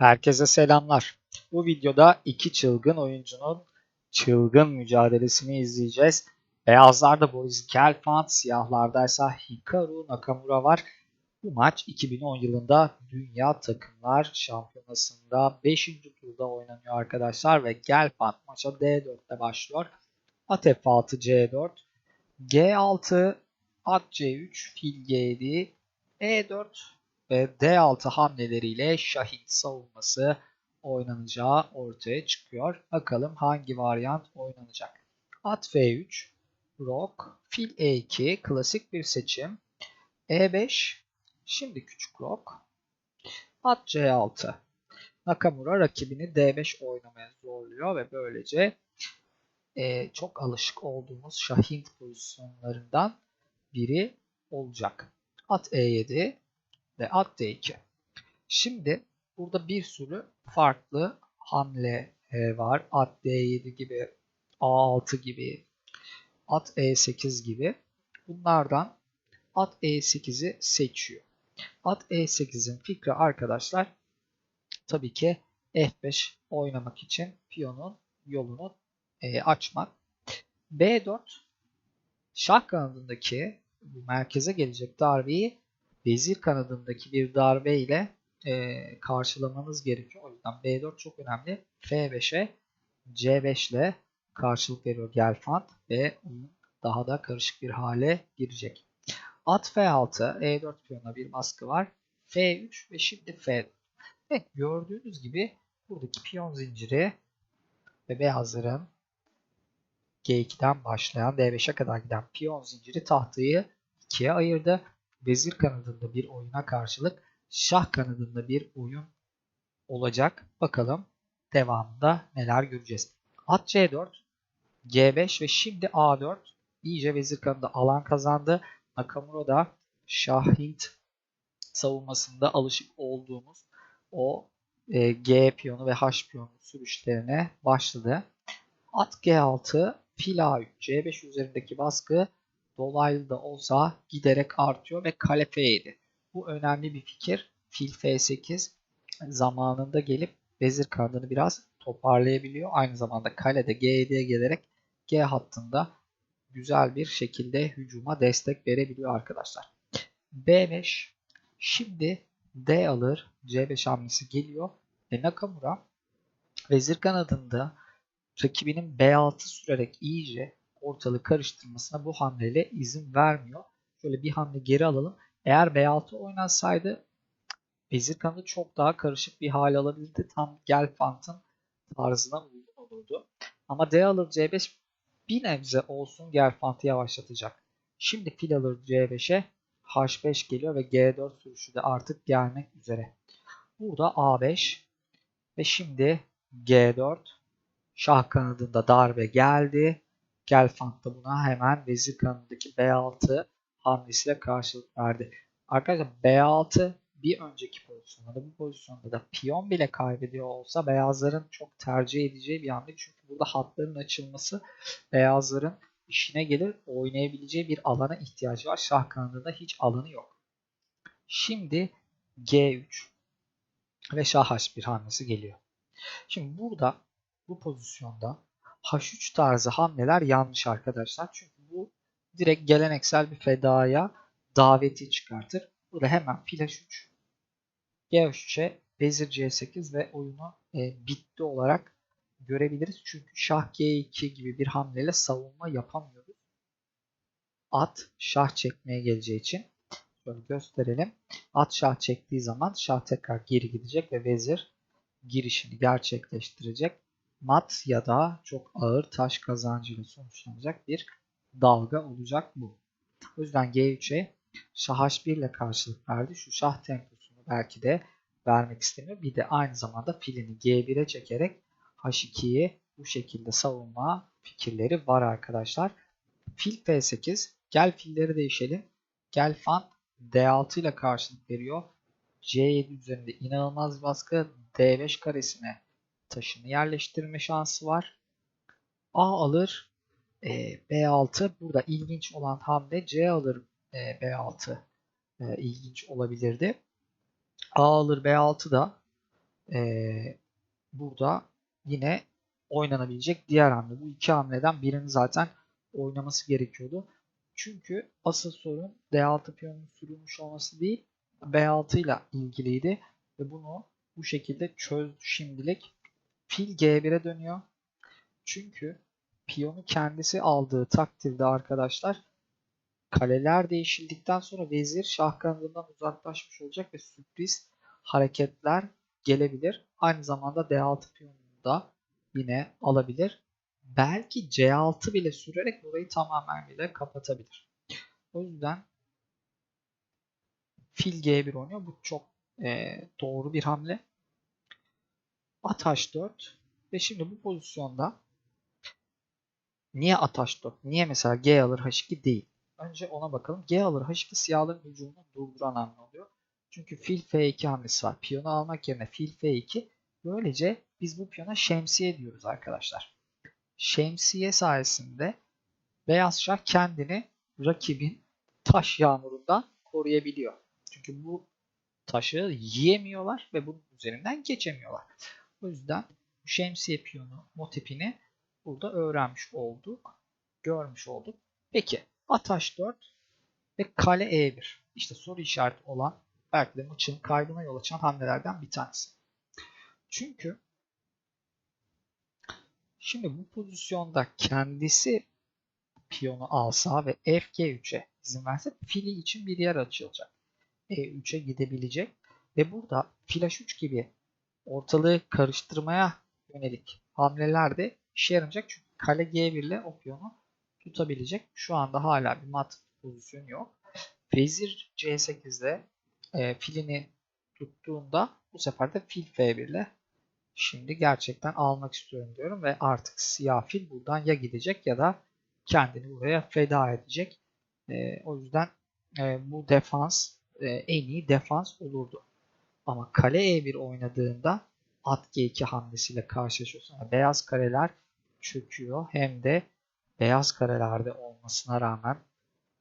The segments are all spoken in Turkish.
Herkese selamlar. Bu videoda iki çılgın oyuncunun çılgın mücadelesini izleyeceğiz. Beyazlarda Boris Gelfand, siyahlardaysa Hikaru Nakamura var. Bu maç 2010 yılında Dünya Takımlar Şampiyonası'nda 5. turda oynanıyor arkadaşlar ve Gelfand maça D4'te başlıyor. At F6 C4, G6, At C3, Fil G7, E4 ve D6 hamleleriyle Şahin savunması oynanacağı ortaya çıkıyor. Bakalım hangi varyant oynanacak. At F3, Rok, Fil E2 klasik bir seçim. E5, şimdi küçük Rok. At C6. Nakamura rakibini D5 oynamaya zorluyor ve böylece e, çok alışık olduğumuz Şahin pozisyonlarından biri olacak. At E7 ve at D2. Şimdi burada bir sürü farklı hamle e, var. At D7 gibi, A6 gibi, at E8 gibi. Bunlardan at E8'i seçiyor. At E8'in fikri arkadaşlar tabii ki F5 oynamak için piyonun yolunu e, açmak. B4 şah kanadındaki merkeze gelecek darbeyi vezir kanadındaki bir darbe ile e, karşılamanız gerekiyor. O yüzden B4 çok önemli. F5'e C5 ile karşılık veriyor Gelfand ve daha da karışık bir hale girecek. At F6, E4 piyonuna bir baskı var. F3 ve şimdi F4. Evet gördüğünüz gibi buradaki piyon zinciri ve beyazların G2'den başlayan D5'e kadar giden piyon zinciri tahtayı ikiye ayırdı. Vezir kanadında bir oyuna karşılık şah kanadında bir oyun olacak. Bakalım devamında neler göreceğiz. At C4, G5 ve şimdi A4 iyice vezir kanadında alan kazandı. Nakamura da şah Hint savunmasında alışık olduğumuz o e, G piyonu ve H piyonu sürüşlerine başladı. At G6, fil A3, C5 üzerindeki baskı dolaylı da olsa giderek artıyor ve kale F7. Bu önemli bir fikir. Fil F8 zamanında gelip vezir kanadını biraz toparlayabiliyor. Aynı zamanda kalede G7'ye gelerek G hattında güzel bir şekilde hücuma destek verebiliyor arkadaşlar. B5 şimdi D alır. C5 hamlesi geliyor. Ve Nakamura vezir kanadında rakibinin B6 sürerek iyice ortalığı karıştırmasına bu hamleyle izin vermiyor. Şöyle bir hamle geri alalım. Eğer B6 oynansaydı vezir kanadı çok daha karışık bir hal alabilirdi. Tam Gelfand'ın tarzına uygun olurdu. Ama D alır C5 bir nebze olsun Gelfand'ı yavaşlatacak. Şimdi fil alır C5'e H5 geliyor ve G4 sürüşü de artık gelmek üzere. Burada A5 ve şimdi G4 şah kanadında darbe geldi. Gelfand da buna hemen vezir kanadındaki B6 hamlesiyle karşılık verdi. Arkadaşlar B6 bir önceki pozisyonda da bu pozisyonda da piyon bile kaybediyor olsa beyazların çok tercih edeceği bir hamle. Çünkü burada hatların açılması beyazların işine gelir oynayabileceği bir alana ihtiyacı var. Şah kanadında hiç alanı yok. Şimdi G3 ve Şah H1 hamlesi geliyor. Şimdi burada bu pozisyonda H3 tarzı hamleler yanlış arkadaşlar. Çünkü bu direkt geleneksel bir fedaya daveti çıkartır. Burada hemen fil H3, G3'e vezir C8 ve oyunu e, bitti olarak görebiliriz. Çünkü şah G2 gibi bir hamleyle savunma yapamıyoruz. At şah çekmeye geleceği için şöyle gösterelim. At şah çektiği zaman şah tekrar geri gidecek ve vezir girişini gerçekleştirecek. Mat ya da çok ağır taş kazancıyla sonuçlanacak bir dalga olacak bu. O yüzden G3'e şah H1 ile karşılık verdi. Şu şah temposunu belki de vermek istemiyor. Bir de aynı zamanda filini G1'e çekerek H2'yi bu şekilde savunma fikirleri var arkadaşlar. Fil F8. Gel filleri değişelim. Gel fan D6 ile karşılık veriyor. C7 üzerinde inanılmaz baskı. D5 karesine taşını yerleştirme şansı var. A alır. E, B6. Burada ilginç olan hamle C alır e, B6 e, ilginç olabilirdi. A alır B6 da Ee, burada yine oynanabilecek diğer hamle. Bu iki hamleden birini zaten oynaması gerekiyordu. Çünkü asıl sorun D6 piyonun sürülmüş olması değil B6 ile ilgiliydi. Ve bunu bu şekilde çözdü şimdilik. Fil G1'e dönüyor. Çünkü piyonu kendisi aldığı takdirde arkadaşlar kaleler değişildikten sonra vezir şah kanadından uzaklaşmış olacak ve sürpriz hareketler gelebilir. Aynı zamanda D6 piyonunu da yine alabilir. Belki C6 bile sürerek burayı tamamen bile kapatabilir. O yüzden fil G1 oynuyor. Bu çok e, doğru bir hamle. At H4 ve şimdi bu pozisyonda niye at H4? Niye mesela G alır H2 değil? Önce ona bakalım. G alır H2 siyahların hücumunu durduran hamle oluyor. Çünkü fil F2 hamlesi var. Piyonu almak yerine fil F2. Böylece biz bu piyona şemsiye diyoruz arkadaşlar. Şemsiye sayesinde beyaz şah kendini rakibin taş yağmurundan koruyabiliyor. Çünkü bu taşı yiyemiyorlar ve bunun üzerinden geçemiyorlar. O yüzden şemsiye piyonu motifini burada öğrenmiş olduk. Görmüş olduk. Peki at h4 ve kale e1. İşte soru işareti olan belki de maçın kaybına yol açan hamlelerden bir tanesi. Çünkü şimdi bu pozisyonda kendisi piyonu alsa ve fg3'e izin verse fili için bir yer açılacak. e3'e gidebilecek ve burada fil h3 gibi ortalığı karıştırmaya yönelik hamleler de işe yarayacak. Çünkü kale g1 ile o piyonu tutabilecek. Şu anda hala bir mat pozisyonu yok. Vezir c8'de e, filini tuttuğunda bu sefer de fil f1 ile şimdi gerçekten almak istiyorum diyorum ve artık siyah fil buradan ya gidecek ya da kendini buraya feda edecek. E, o yüzden e, bu defans e, en iyi defans olurdu. Ama kale E1 oynadığında at G2 hamlesiyle karşılaşıyorsun. Yani beyaz kareler çöküyor. Hem de beyaz karelerde olmasına rağmen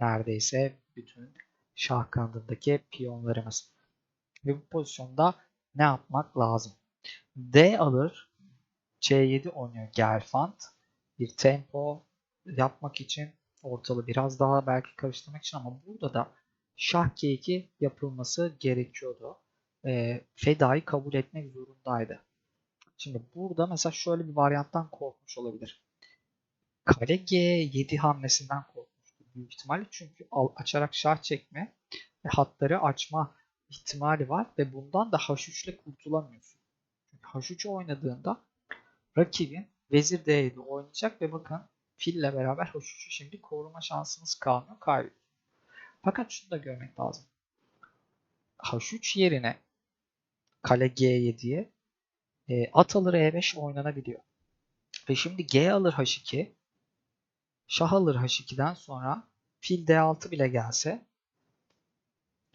neredeyse bütün şah kanadındaki piyonlarımız. Ve bu pozisyonda ne yapmak lazım? D alır. C7 oynuyor Gelfand. Bir tempo yapmak için ortalığı biraz daha belki karıştırmak için ama burada da şah G2 yapılması gerekiyordu. E, Feda'yı kabul etmek zorundaydı. Şimdi burada mesela şöyle bir varyanttan korkmuş olabilir. Kale G7 hamlesinden korkmuştu büyük ihtimalle. Çünkü açarak şah çekme ve hatları açma ihtimali var ve bundan da H3 ile kurtulamıyorsun. Çünkü H3 oynadığında rakibin vezir D7 oynayacak ve bakın fille beraber H3'ü şimdi koruma şansınız kalmıyor, kaybediyor. Fakat şunu da görmek lazım. H3 yerine kale G7'ye e, at alır E5 oynanabiliyor. Ve şimdi G alır H2 şah alır H2'den sonra fil D6 bile gelse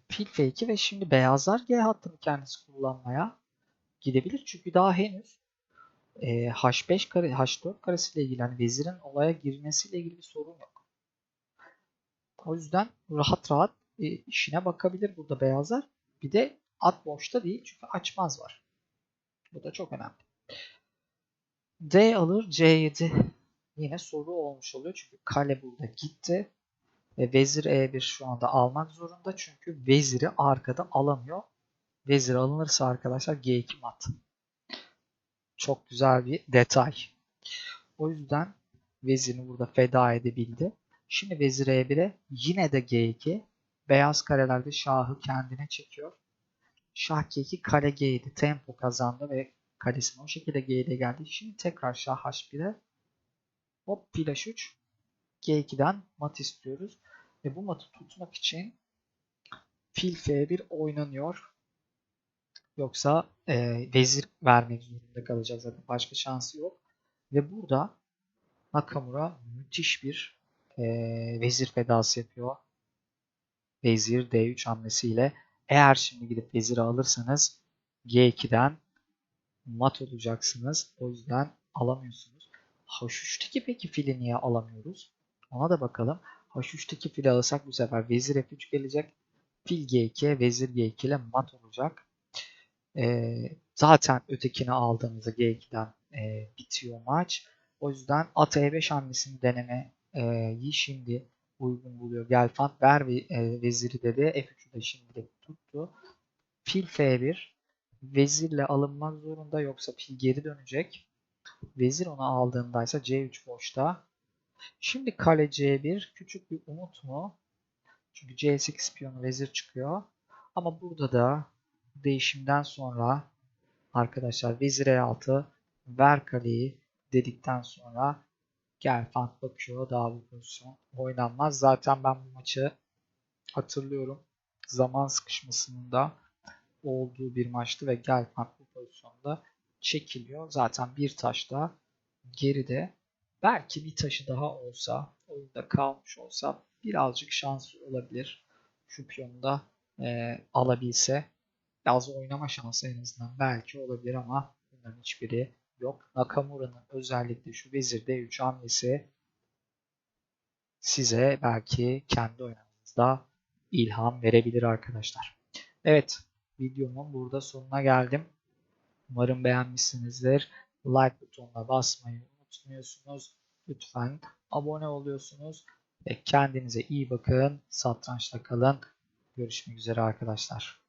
fil F2 ve şimdi beyazlar G hattını kendisi kullanmaya gidebilir. Çünkü daha henüz e, H5 kare, H4 karesiyle ilgili yani vezirin olaya girmesiyle ilgili bir sorun yok. O yüzden rahat rahat e, işine bakabilir burada beyazlar. Bir de at boşta değil çünkü açmaz var. Bu da çok önemli. D alır C7 yine soru olmuş oluyor çünkü kale burada gitti. Ve vezir E1 şu anda almak zorunda çünkü veziri arkada alamıyor. Vezir alınırsa arkadaşlar G2 mat. Çok güzel bir detay. O yüzden vezirini burada feda edebildi. Şimdi vezir E1'e yine de G2. Beyaz karelerde şahı kendine çekiyor. Şah G2 kale G7 tempo kazandı ve kalesine o şekilde G7'e geldi. Şimdi tekrar şah H1'e hop fil H3 G2'den mat istiyoruz. Ve bu matı tutmak için fil F1 oynanıyor. Yoksa e, vezir vermek zorunda kalacak zaten. Başka şansı yok. Ve burada Nakamura müthiş bir e, vezir fedası yapıyor. Vezir D3 hamlesiyle. Eğer şimdi gidip veziri alırsanız G2'den mat olacaksınız. O yüzden alamıyorsunuz. H3'teki peki fili niye alamıyoruz? Ona da bakalım. H3'teki fili alırsak bu sefer vezir F3 gelecek. Fil G2, vezir G2 ile mat olacak. Ee, Zaten ötekini aldığımızda G2'den e, bitiyor maç. O yüzden at E5 hamlesini denemeyi şimdi uygun buluyor. Gelfand ver ve, e, veziri dedi. F3'ü de şimdilik tuttu. Fil F1 vezirle alınmak zorunda yoksa fil geri dönecek. Vezir onu aldığındaysa C3 boşta. Şimdi kale C1 küçük bir umut mu? Çünkü C8 piyonu vezir çıkıyor. Ama burada da değişimden sonra arkadaşlar vezir E6 ver kaleyi dedikten sonra Gelfand bakıyor daha bu pozisyon oynanmaz. Zaten ben bu maçı hatırlıyorum. Zaman sıkışmasının da olduğu bir maçtı ve Gelfand bu pozisyonda çekiliyor. Zaten bir taş da geride. Belki bir taşı daha olsa, oyunda kalmış olsa birazcık şansı olabilir. Şu piyonu da e, alabilse. Biraz oynama şansı en azından belki olabilir ama bunların hiçbiri yok. Nakamura'nın özellikle şu vezir D3 hamlesi size belki kendi oyununuzda ilham verebilir arkadaşlar. Evet videomun burada sonuna geldim. Umarım beğenmişsinizdir. Like butonuna basmayı unutmuyorsunuz. Lütfen abone oluyorsunuz. Ve kendinize iyi bakın. Satrançta kalın. Görüşmek üzere arkadaşlar.